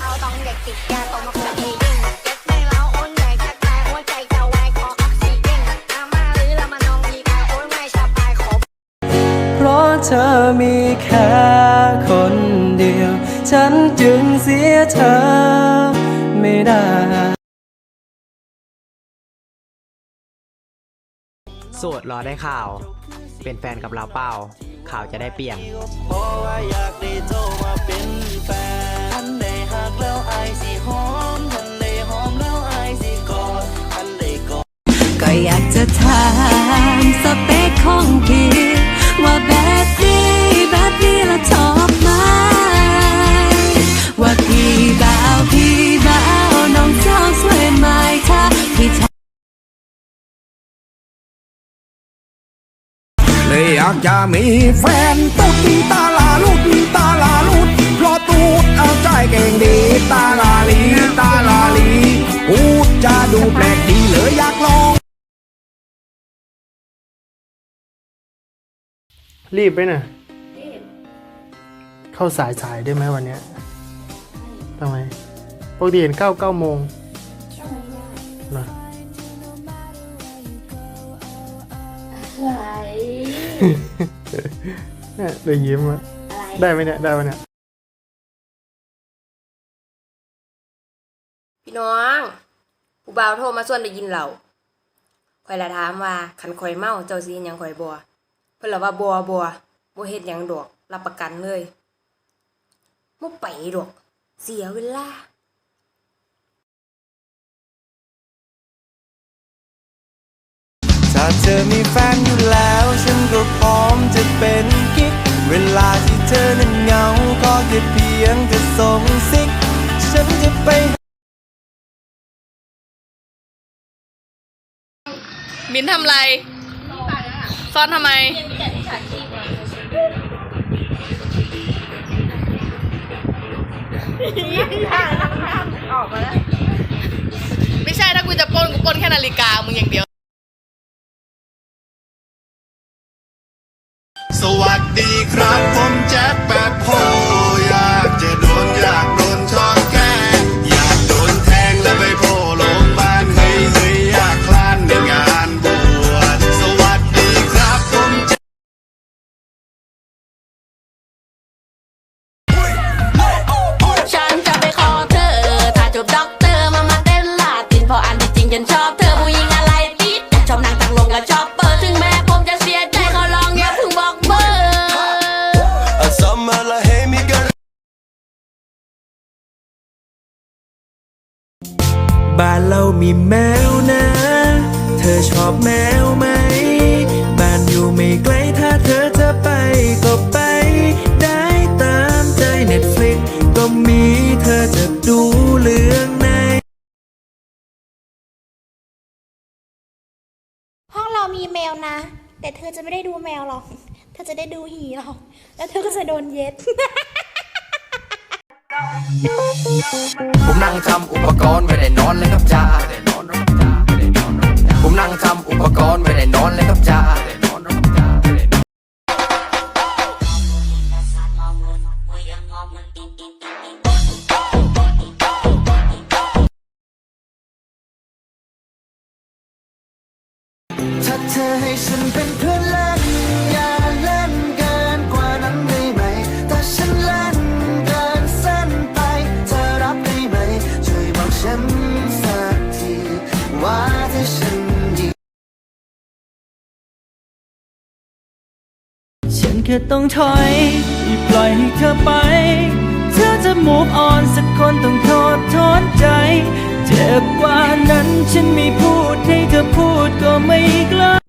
เอาตองเด็กติดยาตองมาคุยเองเจ็บไม่เล้าโอนใหญ่แค่ตายหัวใจจะแหวกขอออกซิเจนอามาหรือละมานองดีกาโอนไม่ชอบายขอเพราะเธอมีแค่ ฉันจึงเสียเธอไม่ได้โสดรอได้ข่าว เป็นแฟนกับเราเปล่า ข่าวจะได้เปลี่ยน เพราะว่าอยากได้โทรมาเป็นแฟนทันได้หักแล้วอายสิหอมทันได้หอมแล้วอายสิกอดทันได้กอด ก็อยากจะถามสเปคของพี่ากจะมีแฟนตุ๊ดตาลาลุดตาลาลุดเพราะตูดเอาใจเก่งดี ตาลาลีตาลาลีพูดจะดูแปลกดีเลยอยากลอง รีบไปน่ะ เข้าสายสายได้ไหมวันเนี้ยทำไมปกติเห็นเก้าเก้าโมง เนี่ยเลยยิ้มอะได้ไหมเนี่ย ได้ไหมเนี่ย พี่น้องผู้บ่าวโทรมาส่วนได้ยินเราข่อยละถามว่าคันข่อยเมาเจ้าสิเฮ็ดหยังข่อยบ่เพิ่นละว่าบ่บ่บ่เฮ็ดหยังดอกรับประกันเลยบ่ไปดอก เสียเวลา ถ้าเธอมีแฟนอยู่แล้ว ฉันก็พร้อมจะเป็นกิ๊ก เวลาที่เธอนั้นเหงา ก็แค่เพียงจะส่งซิก ฉันจะไปมินทำอะไร ซ่อนทำไม ไม่ใช่ถ้ากูจะปล้นกูปล้นแค่นาฬิกา มึงอย่างเดียว ดีครับ ผมแจ็คแบบโฮอยากจะโดนอยากโดนชอนแกงอยากโดนแทงแล้วไปโผล่โรงพยาบาลเฮ้ยเฮ้ยอยากคลานในงานบวชสวัสดีครับผมแจ็คฉันจะไปขอเธอ ถ้าจบด็อกเตอร์มามาเต้นลาตินเพราะอันที่จริงฉันชอบเธอ มีแมวนะ เธอชอบแมวไหม บ้านอยู่ไม่ไกลถ้าเธอจะไปก็ไป ได้ตามใจ Netflix ก็มีเธอจะดูเรื่องไหน ห้องเรามีแมวนะ แต่เธอจะไม่ได้ดูแมวหรอก เธอจะได้ดูหีหรอก แล้วเธอก็จะโดนเย็ด ผมนั่งทำอุปกรณ์ไม่ได้นอนเลยครับจ้าผมนั่งทำอุปกรณ์ไม่ได้นอนเลยครับจ้าถ้าเธอให้ฉันเป็นเพื่อนเล่น แค่ต้องถอยที่ปล่อยให้เธอไป เธอจะ move on สักคนต้องโทษทอนใจ เจ็บกว่านั้นฉันไม่พูดให้เธอพูดก็ไม่กล้า